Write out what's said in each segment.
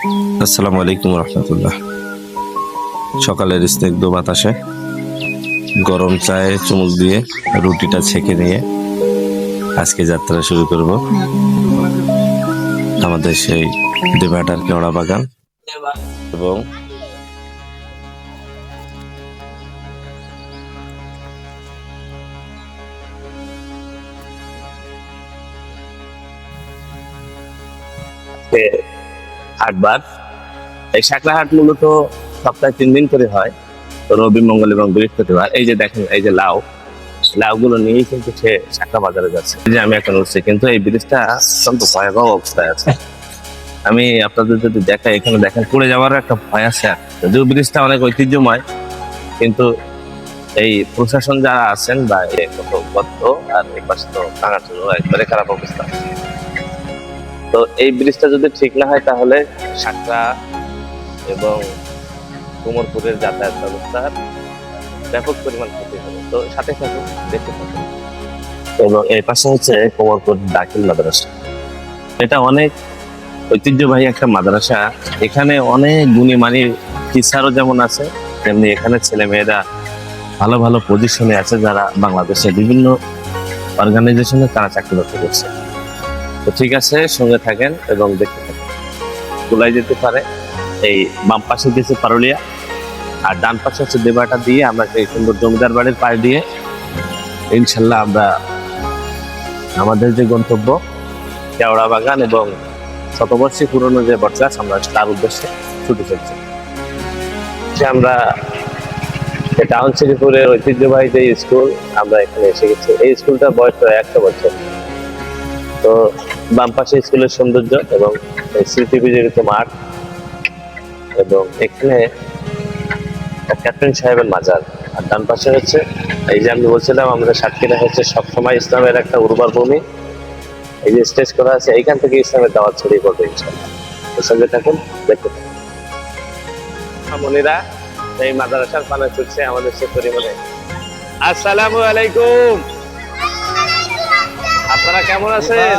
আসসালামু আলাইকুম রহমতুল্লাহ। সকালের স্নিগ্ধ বাতাসে গরম চায়ে চুমুক দিয়ে রুটিটা ছেঁকে নিয়ে আজকে যাত্রা শুরু করব। আমাদের সেই দেবাটার কেওড়া বাগান এবং আজকে হাটবার এই শাকরা হাট মূলত সপ্তাহে তিন দিন করে হয়। রবি, মঙ্গল এবং বৃহস্পতিবার। এই যে দেখেন, এই যে লাউ, লাউগুলো নিয়েই কিন্তু সে শাকরা বাজারে যাচ্ছে। যে আমি এখন উঠছি কিন্তু এই ব্রিজটা অত্যন্ত ভয়াবহ অবস্থায় আছে। আমি আপনাদের যদি দেখাই, এখানে দেখেন, পড়ে যাওয়ার একটা ভয় আছে যদিও ব্রিজটা অনেক ঐতিহ্যময়, কিন্তু এই প্রশাসন যারা আছেন বা এই কত বদ্ধ আর এই পাশে তো একবারে খারাপ অবস্থা। তো এই ব্রিজটা যদি ঠিক না হয় তাহলে সাকরা এবং কোমরপুরের যাতায়াত ব্যবস্থার ব্যাপক পরিমাণ ক্ষতি হবে। তো সাথে থাকুন, দেখতে থাকুন। এবং এর পাশে হচ্ছে কোমরপুর দাখিল মাদ্রাসা। এটা অনেক ঐতিহ্যবাহী একটা মাদ্রাসা। এখানে অনেক গুণী মানি টিচারও যেমন আছে, তেমনি এখানে ছেলে মেয়েরা ভালো ভালো পজিশনে আছে যারা বাংলাদেশে বিভিন্ন অর্গানাইজেশনে তারা চাকরি করছে। তো ঠিক আছে, সঙ্গে থাকেন এবং দেখতে থাকেন। তোলাই যেতে পারে, এই বাম পাশে গেছে পারুলিয়া। আর ডান পাশে হচ্ছে দেবাটা দিয়ে আমরা এই সুন্দর জমিদার বাড়ির পাশ দিয়ে ইনশাল্লাহ আমরা আমাদের যে গন্তব্য, কেওড়া বাগান এবং শতবর্ষী পুরনো যে বটগাছ, আমরা তার উদ্দেশ্যে ছুটে চলছি। আমরা টাউন শ্রীপুরের ঐতিহ্যবাহী যে স্কুল, আমরা এখানে এসে গেছি। এই স্কুলটা বয়স প্রায় একটা বছর। তো বাম পাশে স্কুলের সৌন্দর্য এবং এই স্মৃতি বিজড়িত মাঠ। এবং এখানে ক্যাপ্টেন সাহেবের মাজার। আর ডান পাশে হচ্ছে এই যে আমি বলছিলাম আমাদের সাতক্ষীরা হচ্ছে সবসময় ইসলামের একটা উর্বর ভূমি। এই যে স্টেজ করা আছে এইখান থেকে ইসলামের দাওয়াত ছড়িয়ে পড়বে ইনশাল্লাহ তো সঙ্গে থাকুন দেখতে থাকুন। মনিরা এই মাদ্রাসার পানে ছুটছে আমাদের সে পরিমাণে। আসসালামু আলাইকুম। আপনারা কেমন আছেন?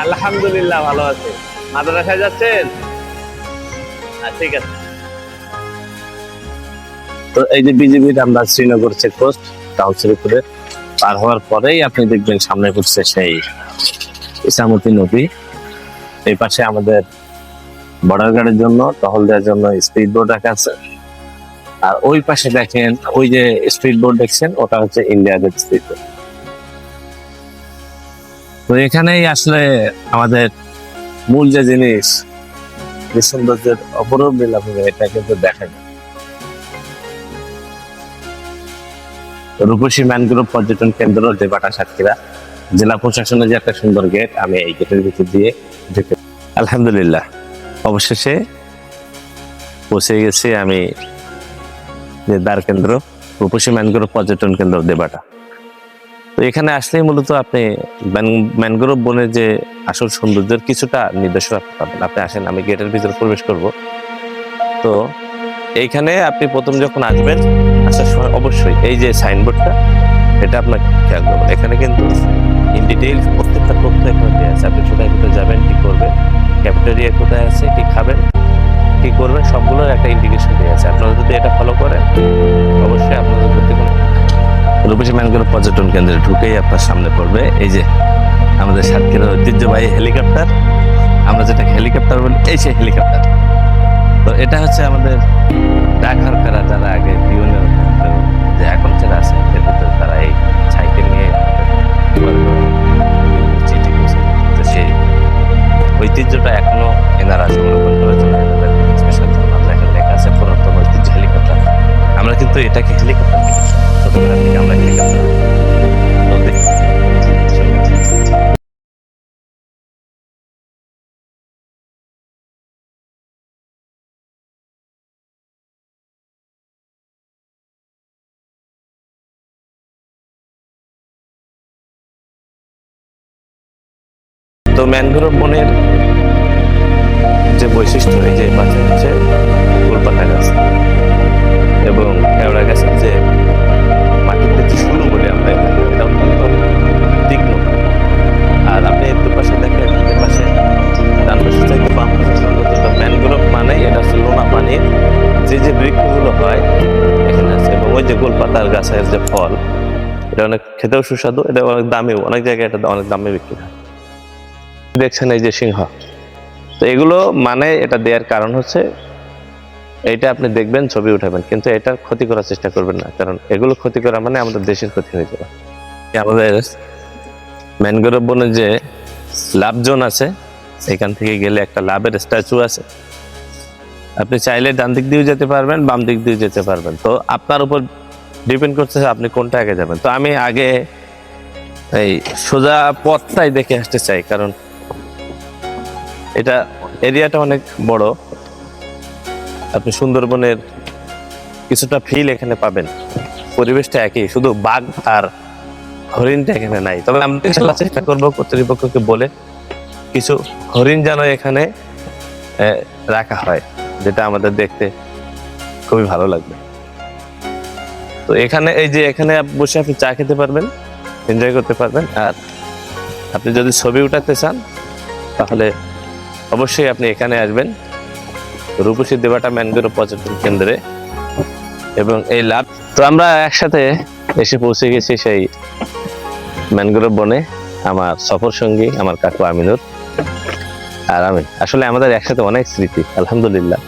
আলহামদুলিল্লাহ, ভালো আছে। মাদ্রাসায় যাচ্ছেন? ঠিক আছে। তো এই যে বিজেপির আমরা শ্রীনগর চেকপোস্ট শ্রীপুরে পার হওয়ার পরেই আপনি দেখবেন সামনে ঘুরছে সেই ইসামতি নদী। এই পাশে আমাদের বর্ডার গার্ডের জন্য, টহল দেওয়ার জন্য স্পিড বোর্ড রাখা আছে। আর ওই পাশে দেখেন, ওই যে স্পিড বোর্ড দেখছেন, ওটা হচ্ছে ইন্ডিয়া গেট স্পিড বোট। তো এখানেই আসলে আমাদের মূল যে জিনিস সৌন্দর্যের অপরূপ লীলাভূমি এটা কিন্তু দেখা যায়। রূপসী ম্যানগ্রোভ পর্যটন কেন্দ্র দেবাটা সাতক্ষীরা জেলা প্রশাসনের যে একটা সুন্দর গেট, আমি এই গেটের ভিতর দিয়ে ঢুকে আলহামদুলিল্লাহ, অবশেষে পৌঁছে গেছি আমি যে দ্বার কেন্দ্র, রূপসী ম্যানগ্রোভ পর্যটন কেন্দ্র দেবাটা। তো এখানে আসলেই মূলত আপনি ম্যান- ম্যানগ্রোভ বনের যে আসল সৌন্দর্যের কিছুটা নির্দেশনা পাবেন। আপনি আসেন, আমি গেটের ভিতরে প্রবেশ করব। তো এইখানে আপনি প্রথম যখন আসবেন, আসার সময় অবশ্যই এই যে সাইনবোর্ডটা এটা আপনাকে খেয়াল করবেন এখানে কিন্তু ইন ডিটেইল প্রত্যেকটা তথ্য এখানে দেওয়া আছে। আপনি কোথায় কোথায় যাবেন, কি করবেন ক্যাফেটেরিয়া কোথায় আছে, কি খাবেন, কি করবেন, সবগুলোর একটা ইন্ডিকেশন দেওয়া আছে। আপনারা যদি এটা ফলো করেন রূপসী ম্যানগ্রোভ পর্যটন কেন্দ্রে ঢুকেই আপনার সামনে পড়বে। এই যে আমাদের সাতক্ষীরার ঐতিহ্যবাহী হেলিকপ্টার। আমরা যেটাকে হেলিকপ্টার বলি, এই সেই হেলিকপ্টার। তো এটা হচ্ছে আমাদের ডাকঘর ফেরা যারা আগে পিওনিয়র যে এখন যারা আছে ভিতরে তারা এই সাইকেল নিয়ে সেই ঐতিহ্যটা এখনও এনারা সংরক্ষণ করে কিন্তু এটাকে হেলিকপ্টার আমরা হেলিকপ্টার তো তো ম্যানগ্রোভ বনের যে বৈশিষ্ট্য, এই যে পাশে হচ্ছে পানির যে যে বৃক্ষগুলো হয়, এখানে আছে, এবং ওই যে গোলপাতার গাছের যে ফল, এটা অনেক খেতেও সুস্বাদু, এটা অনেক দামেও অনেক জায়গায় এটা অনেক দামে বিক্রি হয়। দেখছেন এই যে সিংহ। তো এগুলো মানে এটা দেওয়ার কারণ হচ্ছে এটা আপনি দেখবেন, ছবি উঠাবেন, কিন্তু এটার ক্ষতি করার চেষ্টা করবেন না, কারণ এগুলো ক্ষতি করা মানে আমাদের দেশের ক্ষতি হয়ে যাবে। আমাদের ম্যানগ্রোভ বনে যে লাভ জোন আছে সেখান থেকে গেলে একটা লাভের স্ট্যাচু আছে। আপনি চাইলে ডান দিক দিয়েও যেতে পারবেন, বাম দিক দিয়েও যেতে পারবেন। তো আপনার উপর ডিপেন্ড করতেছে আপনি কোনটা আগে যাবেন। তো আমি আগে এই সোজা পথটাই দেখে আসতে চাই, কারণ এটা এরিয়াটা অনেক বড়। আপনি সুন্দরবনের কিছুটা ফিল এখানে পাবেন। পরিবেশটা একই, শুধু বাঘ আর হরিণটা এখানে নাই। তবে ইনশাল্লাহ চেষ্টা করব, কর্তৃপক্ষকে বলে কিছু হরিণ যেন এখানে রাখা হয়। যেটা আমাদের দেখতে খুবই ভালো লাগবে। তো এখানে, এই যে এখানে বসে আপনি চা খেতে পারবেন এনজয় করতে পারবেন, আর আপনি যদি ছবি উঠাতে চান, তাহলে অবশ্যই আপনি এখানে আসবেন, রূপসী দেবাটা ম্যানগ্রোভ পর্যটন কেন্দ্রে এবং এই লাভ। তো আমরা একসাথে এসে পৌঁছে গেছি সেই ম্যানগ্রোভ বনে, আমার সফর সঙ্গী আমার কাকু আমিনুর। আর আমি। আসলে আমাদের একসাথে অনেক স্মৃতি, আলহামদুলিল্লাহ।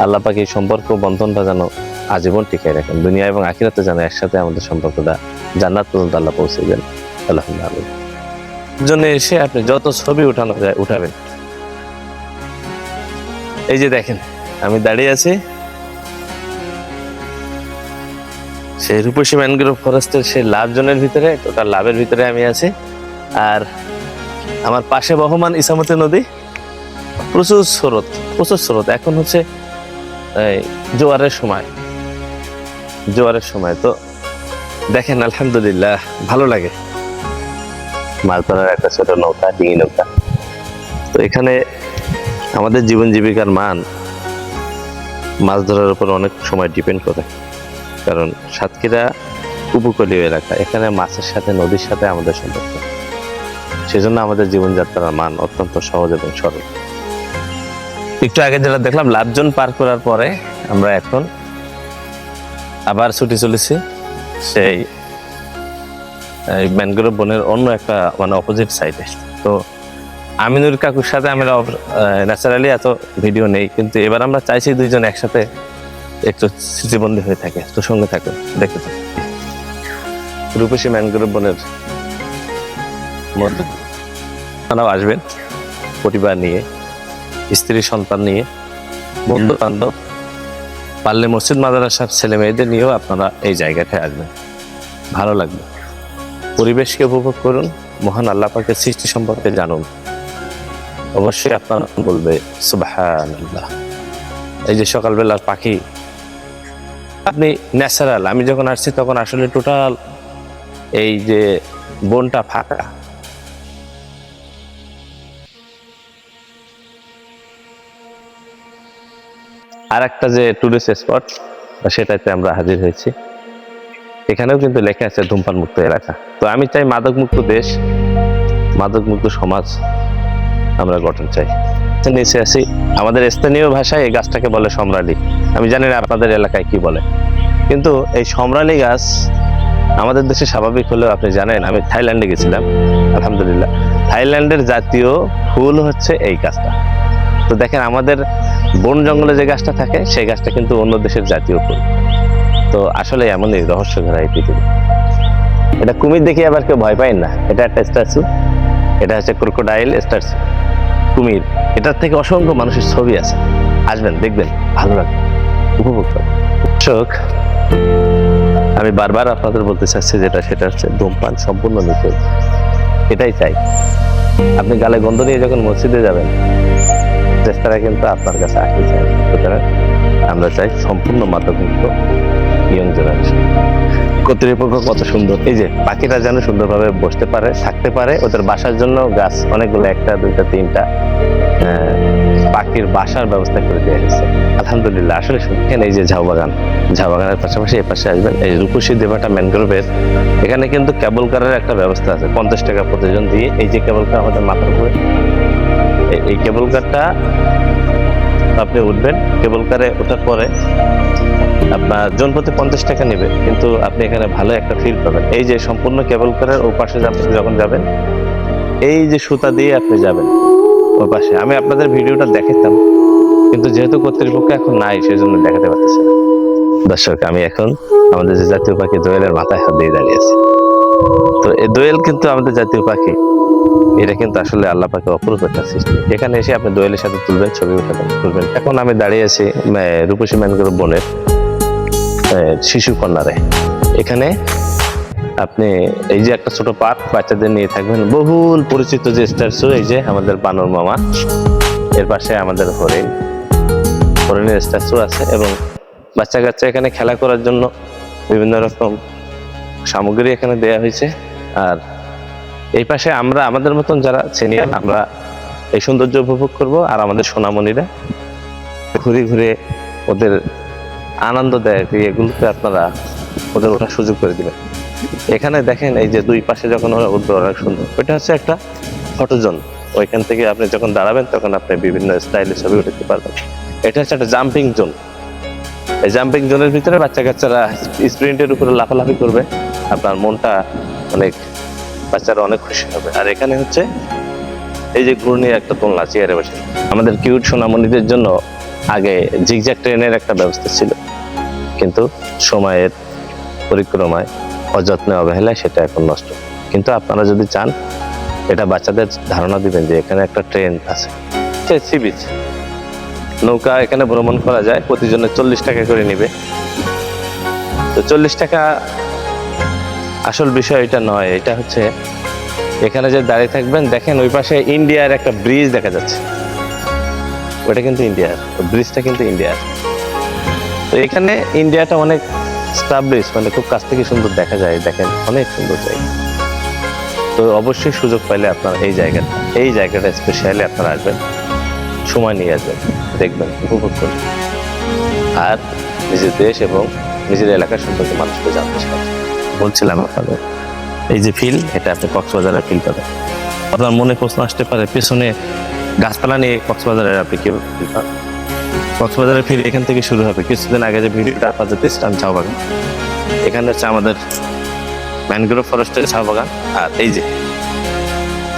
আল্লাহ পাক এই সম্পর্ক বন্ধনটা যেন আজীবন টিকে রাখেন। দুনিয়া এবং আখিরাতে যেন একসাথে আমাদের সম্পর্কটা জান্নাত পর্যন্ত আল্লাহ পৌঁছে দেন। আলহামদুলিল্লাহ জন্য এসে আপনি যত ছবি উঠানো যায়, উঠাবেন। এই যে দেখেন, আমি দাঁড়িয়ে আছি। সেই রূপসী ম্যানগ্রোভ ফরেস্টের সেই লাভ জোনের ভিতরে, টোটাল লাভের ভিতরে আমি আছি। আর আমার পাশে বহমান ইসামতি নদী। প্রচুর স্রোত প্রচুর স্রোত। এখন হচ্ছে জোয়ারের সময়। জোয়ারের সময়। তো দেখেন, আলহামদুলিল্লাহ, ভালো লাগে। মাছ ধরার একটা ছোট নৌকা, ডিঙি নৌকা। তো এখানে আমাদের জীবন জীবিকার মান মাছ ধরার উপর অনেক সময় ডিপেন্ড করে। কারণ সাতক্ষীরা উপকূলীয় এলাকা। এখানে মাছের সাথে, নদীর সাথে আমাদের সম্পর্ক। সেজন্য আমাদের জীবনযাত্রার মান অত্যন্ত সহজ এবং সরল। একটু আগে যেটা দেখলাম লাভজন পার করার পরে আমরা এখন আবার ছুটি চলেছি সেই ম্যানগ্রোভ বনের অন্য একটা মানে অপোজিট সাইডে তো আমিনুর কাকুর সাথে আমরা ন্যাচারালি এত ভিডিও নেই, কিন্তু এবার আমরা চাইছি দুইজন একসাথে একটু স্মৃতিবন্দী হয়ে থাকে তো সঙ্গে থাকো দেখতে রূপসী ম্যানগ্রোভ বনের আপনারাও আসবেন পরিবার নিয়ে স্ত্রী সন্তান নিয়ে বন্ধু বান্ধব। পারলে মসজিদ মাদ্রাসার ছেলে মেয়েদের নিয়েও আপনারা এই জায়গাটায় আসবেন। ভালো লাগবে। পরিবেশকে উপভোগ করুন মহান আল্লাহ পাকের সৃষ্টি সম্পর্কে জানুন। অবশ্যই আপনার বলবে সুবাহান এই যে সকালবেলার পাখি আপনি ন্যাচারাল আমি যখন আসছি তখন আসলে টোটাল এই যে বনটা ফাঁকা। আর একটা যে টুরিস্ট স্পট সেটাতে আমরা হাজির হয়েছি। এখানেও কিন্তু লেখা আছে ধূমপান মুক্ত এলাকা। তো আমি চাই মাদক মুক্ত দেশ, মাদক মুক্ত সমাজ আমরা গঠন চাই। নিচে আসি আমাদের স্থানীয় ভাষায় এই গাছটাকে বলে সম্রালি। আমি জানি না আপনাদের এলাকায় কি বলে। কিন্তু এই সম্রালি গাছ আমাদের দেশে স্বাভাবিক হলেও আপনি জানেন, আমি থাইল্যান্ডে গেছিলাম, আলহামদুলিল্লাহ। থাইল্যান্ডের জাতীয় ফুল হচ্ছে এই গাছটা। তো দেখেন, আমাদের বন জঙ্গলে যে গাছটা থাকে, সেই গাছটা কিন্তু অন্য দেশের জাতীয় ফুল। তো আসলে এমনই রহস্য ঘেরা এই পৃথিবী। এটা কুমির দেখে আবার কেউ ভয় পায় না। এটা একটা স্ট্যাচু। এটা হচ্ছে ক্রোকোডাইল স্ট্যাচু। কুমির। এটার থেকে অসংখ্য মানুষের ছবি আছে। আসবেন, দেখবেন। ভালো লাগবে। উপভোগ করবেন দর্শক, আমি বারবার আপনাদের বলতে চাচ্ছি যেটা, সেটা হচ্ছে ধূমপান সম্পূর্ণ নিষেধ এটাই চাই। আপনি গালে গন্ধ নিয়ে যখন মসজিদে যাবেন চেষ্টাটা কিন্তু আপনার কাছে আসতে চাই। সুতরাং আমরা চাই সম্পূর্ণ মাদকমুক্ত ইয়ং কর্তৃপক্ষ কত সুন্দর। এই যে পাখিরা যেন সুন্দরভাবে বসতে পারে, থাকতে পারে, ওদের বাসার জন্য গাছ অনেকগুলো, একটা, দুইটা, তিনটা পাখির বাসার ব্যবস্থা করে দেওয়া হয়েছে। আলহামদুলিল্লাহ, আসলে এখানে এই যে ঝাউ বাগান, ঝাউ বাগানের পাশাপাশি এই পাশে আসবেন, এই রূপসী দেবাটা ম্যানগ্রোভের এখানে কিন্তু কেবল কারের একটা ব্যবস্থা আছে, পঞ্চাশ টাকা প্রতিজন দিয়ে। এই যে কেবল কার আমাদের মাথার উপরে এই- কেবল কারটা আপনি উঠবেন। কেবল কারে ওঠার পরে আপনার জন প্রতি পঞ্চাশ টাকা নেবে, কিন্তু আপনি এখানে ভালো একটা ফিল পাবেন। এই যে সম্পূর্ণ কেবল কারের ও পাশে আপনি যখন যাবেন, এই যে সুতা দিয়ে আপনি যাবেন ওই পাশে। আমি আপনাদের ভিডিওটা দেখাতাম কিন্তু যেহেতু কর্তৃপক্ষ এখন নাই সেই জন্য দেখাতে পারতেছি না। দর্শক, আমি এখন আমাদের যে জাতীয় পাখি দোয়েলের মাথায় হাত দিয়ে দাঁড়িয়ে আছি। তো এই দোয়েল কিন্তু আমাদের জাতীয় পাখি। এটা কিন্তু আসলে আল্লাহ পাকে অপরূপ একটা সৃষ্টি। এখানে এসে আপনি দোয়েলের সাথে তুলবেন, ছবি উঠাবেন তুলবেন। এখন আমি দাঁড়িয়ে আছি রূপসী ম্যানগ্রোভ বনের শিশু কন্যারে। এখানে আপনি এই যে একটা ছোট পার্ক, বাচ্চাদের নিয়ে থাকবেন। বহুল পরিচিত যে স্ট্যাচু, এই যে আমাদের বানর মামা। এর পাশে আমাদের হরিণ। হরিণের স্ট্যাচু আছে এবং বাচ্চা কাচ্চা এখানে খেলা করার জন্য বিভিন্ন রকম সামগ্রী এখানে দেয়া হয়েছে। আর এই পাশে আমরা, আমাদের মতন যারা সিনিয়র আমরা এই সৌন্দর্য উপভোগ করব আর আমাদের সোনামণিরা ঘুরে ঘুরে ওদের আনন্দ দেয় এগুলোতে আপনারা ওদের ওঠার সুযোগ করে দিবেন। এখানে দেখেন এই যে দুই পাশে যখন ওরা উঠবে, অনেক সুন্দর। ওইটা হচ্ছে একটা ফটোজন ওইখান থেকে আপনি যখন দাঁড়াবেন, তখন আপনি বিভিন্ন স্টাইলের ছবি উঠাতে পারবেন। এটা হচ্ছে একটা জাম্পিং জোন এই জাম্পিং জোনের ভিতরে বাচ্চা কাচ্চারা স্প্রিন্টের উপরে লাফালাফি করবে। আপনার মনটা অনেক বাচ্চারা অনেক খুশি হবে। আর এখানে হচ্ছে এই যে ঘূর্ণি একটা দোলনা, চেয়ারে বসে। আমাদের কিউট সোনামণিদের জন্য আগে জিগজ্যাগ ট্রেনের একটা ব্যবস্থা ছিল। কিন্তু সময়ের পরিক্রমায় অযত্নে অবহেলায় সেটা এখন নষ্ট। কিন্তু আপনারা যদি চান, এটা বাচ্চাদের ধারণা দিবেন যে এখানে একটা ট্রেন আছে। Sea beach. নৌকা এখানে ভ্রমণ করা যায়, প্রতিজনে চল্লিশ টাকা করে নিবে। তো চল্লিশ টাকা আসল বিষয় এটা নয়, এটা হচ্ছে এখানে যে দাঁড়িয়ে থাকবেন, দেখেন ওই পাশে ইন্ডিয়ার একটা ব্রিজ দেখা যাচ্ছে। ওটা কিন্তু ইন্ডিয়ার ব্রিজটা কিন্তু ইন্ডিয়ার। তো এখানে ইন্ডিয়াটা অনেক স্টাবলিশ মানে খুব কাছ থেকে সুন্দর দেখা যায়, দেখেন অনেক সুন্দর জায়গা। তো অবশ্যই সুযোগ পাইলে আপনার এই জায়গাটা এই জায়গাটা স্পেশালি আপনারা আসবেন, সময় নিয়ে আসবেন, দেখবেন, উপভোগ করবেন। আর নিজের দেশ এবং নিজের এলাকার সম্পর্কে মানুষকে জানতে সাহায্য বলছিলাম আপনাদের। এই যে ফিল এটা আপনি কক্সবাজারের ফিল পাবেন। আপনার মনে প্রশ্ন আসতে পারে, পেছনে গাছপালা নিয়ে কক্সবাজারের আপনি কি পাবেন? কক্সবাজারের ফিল এখান থেকে শুরু হবে। কিছুদিন আগে যে ভিডিওটা আপনাদের দিয়েছিলাম চা বাগান এখানে হচ্ছে আমাদের ম্যানগ্রোভ ফরেস্টের চা বাগান আর এই যে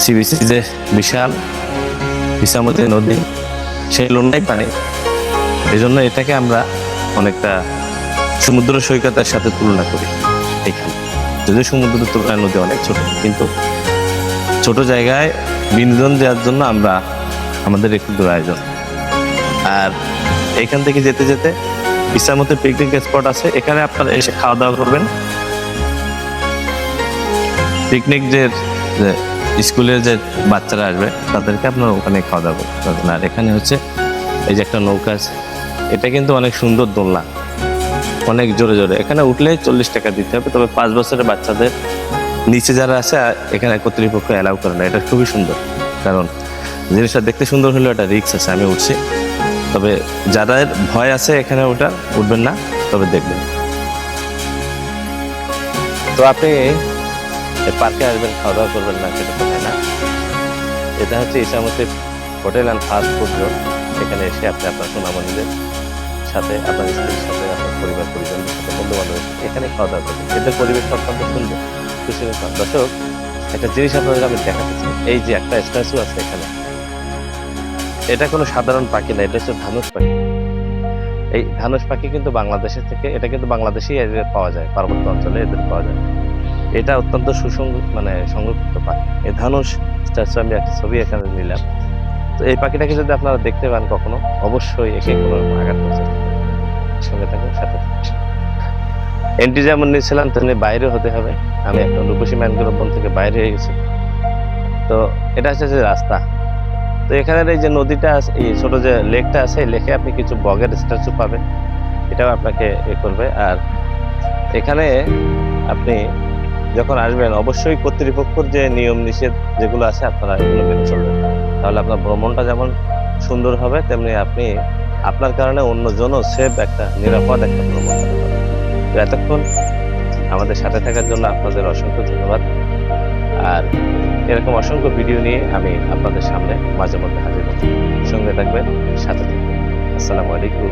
সিবিসি যে বিশাল ইসামতি নদী, সেই লন্ডাই পানি। এই জন্য এটাকে আমরা অনেকটা সমুদ্র সৈকতের সাথে তুলনা করি। এখানে যদিও সমুদ্রের তুলনায় নদী অনেক ছোট, কিন্তু ছোট জায়গায় বিনোদন দেওয়ার জন্য আমরা আমাদের একটু দূর আয়োজন আর এখান থেকে যেতে যেতে ইসামতি পিকনিক স্পট আছে, এখানে আপনারা এসে খাওয়া দাওয়া করবেন। পিকনিক যে স্কুলের যে বাচ্চারা আসবে, তাদেরকে আপনারা ওখানে খাওয়া দাওয়া করতে পারবেন আর এখানে হচ্ছে এই যে একটা নৌকা আছে, এটা কিন্তু অনেক সুন্দর দোলনা। অনেক জোরে জোরে। এখানে উঠলেই চল্লিশ টাকা দিতে হবে, তবে পাঁচ বছরের বাচ্চাদের নিচে যারা আছে, এখানে কর্তৃপক্ষ অ্যালাউ করে না। এটা খুবই সুন্দর, কারণ জিনিসটা দেখতে সুন্দর হলেও একটা রিক্স আছে, আমি উঠছি। তবে যাদের ভয় আছে এখানে ওটা উঠবেন না, তবে দেখবেন। তো আপনি পার্কে আসবেন খাওয়া দাওয়া করবেন না, সেটা তো না। এটা হচ্ছে Ichamati hotel and fast food এখানে এসে আপনি আপনার সোনামণিদের সাথে, আপনার স্ত্রীর সাথে পরিবার পরিজনদের সাথে বন্ধু বান্ধবের সাথে এখানে খাওয়া দাওয়া করবেন এদের পরিবেশ অত্যন্ত সুন্দর খুশি দর্শক, একটা জিনিস আপনাদের আমি দেখাতে চাই। এই যে একটা স্ট্যাচু আছে এখানে। এটা কোনো সাধারণ পাখি না, এটা হচ্ছে ধানুষ পাখি। এই ধানুষ পাখি কিন্তু বাংলাদেশের থেকে, এটা কিন্তু বাংলাদেশেই এদের পাওয়া যায়, পার্বত্য অঞ্চলে এদের পাওয়া যায়। এটা অত্যন্ত সুসংগ মানে সংরক্ষিত পাখি। এই ধানুষ স্ট্যাচু আমি একটা ছবি এখানে নিলাম। তো এই পাখিটাকে যদি আপনারা দেখতে পান কখনো, অবশ্যই একে কোনো আঘাত সঙ্গে থাকুন সাথে এন্ট্রি যেমন নিয়েছিলাম, তেমনি বাইরে হতে হবে। আমি একটা রূপসী ম্যানগ্রোভ বন থেকে বাইরে হয়ে গেছি। তো এটা হচ্ছে যে রাস্তা। তো এখানের এই যে নদীটা আছে, এই ছোট যে লেকটা আছে, এই লেকে আপনি কিছু বগের স্ট্যাচু পাবেন। এটাও আপনাকে এ করবে। আর এখানে আপনি যখন আসবেন, অবশ্যই কর্তৃপক্ষের যে নিয়ম নিষেধ যেগুলো আছে, আপনারা এগুলো মেনে চলবেন। তাহলে আপনার ভ্রমণটা যেমন সুন্দর হবে, তেমনি আপনি আপনার কারণে অন্যজনও সেফ একটা, নিরাপদ একটা ভ্রমণ এতক্ষণ আমাদের সাথে থাকার জন্য আপনাদের অসংখ্য ধন্যবাদ। আর এরকম অসংখ্য ভিডিও নিয়ে আমি আপনাদের সামনে মাঝে মধ্যে হাজির হব। সঙ্গে থাকবেন, সাথে থাকবেন। আসসালামু আলাইকুম